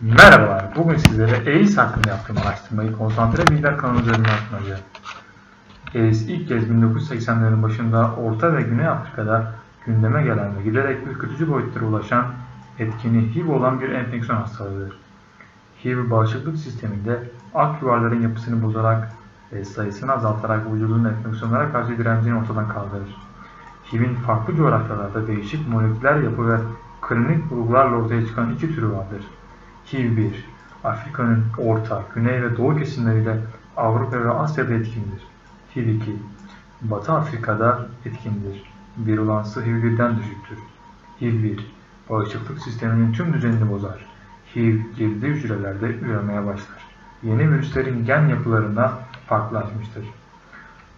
Merhabalar, bugün sizlere AIDS hakkında yaptığım araştırmayı konsantre bilgiler kanalı üzerinden sunacağım. AIDS ilk kez 1980'lerin başında Orta ve Güney Afrika'da gündeme gelen ve giderek ürkütücü boyutlara ulaşan etkeni HIV olan bir enfeksiyon hastalığıdır. HIV bağışıklık sisteminde ak yuvarların yapısını bozarak ve sayısını azaltarak vücudun enfeksiyonlara karşı direncini ortadan kaldırır. HIV'in farklı coğrafyalarda değişik moleküler yapı ve klinik bulgularla ortaya çıkan iki türü vardır. HIV-1, Afrika'nın orta, güney ve doğu kesimleriyle Avrupa ve Asya'da etkindir. HIV-2, Batı Afrika'da etkindir. Virulansı HIV-1'den düşüktür. HIV-1, bağışıklık sisteminin tüm düzenini bozar. HIV, cildi hücrelerde üremeye başlar. Yeni virüslerin gen yapılarına farklılaşmıştır.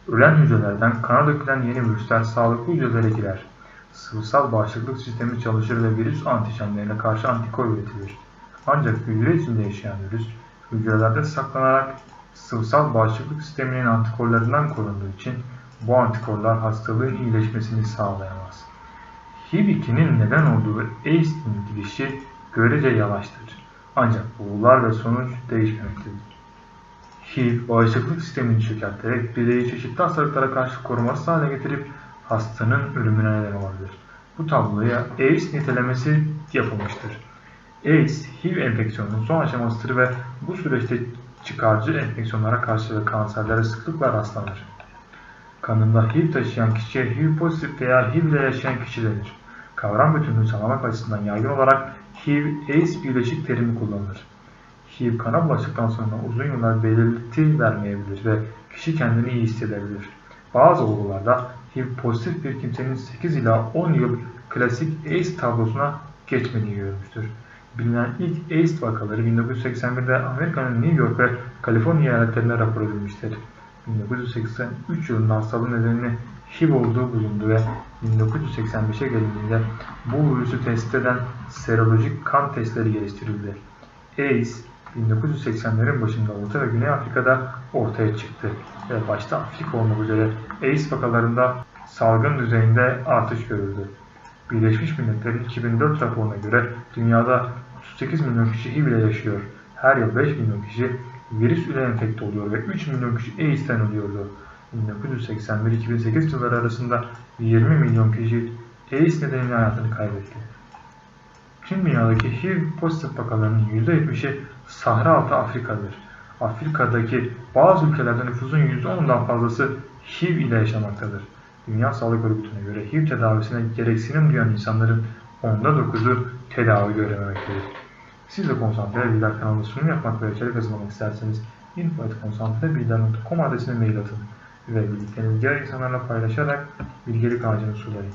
Ölen hücrelerden kana dökülen yeni virüsler sağlıklı hücrelere girer. Sıvısal bağışıklık sistemi çalışır ve virüs antijenlerine karşı antikor üretilir. Ancak hücre içinde yaşayan virüs, hücrelerde saklanarak sıvısal bağışıklık sisteminin antikorlarından korunduğu için bu antikorlar hastalığın iyileşmesini sağlayamaz. HIV-2'nin neden olduğu AIDS'in gidişi görece yavaştır. Ancak bulgular ve sonuç değişmemektedir. HIV, bağışıklık sistemini çökerterek bireyi çeşitli hastalıklara karşı korumasız hale getirip hastanın ölümüne neden olabilir. Bu tabloya AIDS nitelemesi yapılmıştır. AIDS, HIV enfeksiyonunun son aşamasıdır ve bu süreçte çıkarcı enfeksiyonlara karşı ve kanserlere sıklıkla rastlanır. Kanında HIV taşıyan kişiye HIV pozitif veya HIV ile yaşayan kişi denir. Kavram bütünlüğü sağlamak açısından yaygın olarak HIV-AIDS birleşik terimi kullanılır. HIV kana bulaştıktan sonra uzun yıllar belirti vermeyebilir ve kişi kendini iyi hissedebilir. Bazı olgularda HIV pozitif bir kimsenin 8 ila 10 yıl klasik AIDS tablosuna geçmediği görülmüştür. Bilinen ilk AIDS vakaları 1981'de Amerika'nın New York ve Kaliforniya eyaletlerine rapor edilmiştir. 1983 yılında hastalığın nedenini HIV olduğu bulundu ve 1985'e gelindiğinde bu virüsü tespit eden serolojik kan testleri geliştirildi. AIDS 1980'lerin başında Orta ve Güney Afrika'da ortaya çıktı ve başta Afrika olmak üzere AIDS vakalarında salgın düzeyinde artış görüldü. Birleşmiş Milletler'in 2004 raporuna göre dünyada 38 milyon kişi HIV ile yaşıyor. Her yıl 5 milyon kişi virüs ile enfekte oluyor ve 3 milyon kişi AIDS'ten ölüyordu. 1981-2008 yılları arasında 20 milyon kişi AIDS nedeniyle hayatını kaybetti. Tüm dünyadaki HIV pozitif vakalarının %70'i Sahra altı Afrika'dır. Afrika'daki bazı ülkelerde nüfusun %10'undan fazlası HIV ile yaşamaktadır. Dünya Sağlık Örgütü'ne göre HIV tedavisine gereksinim duyan insanların onda 9'u tedavi görememektedir. Siz de konsantre bilgiler kanalında sunum yapmak ve içerik hazırlamak isterseniz info.konsantrebilgiler.com adresine mail atın ve bildiklerinizi diğer insanlarla paylaşarak bilgelik ağacını sulayın.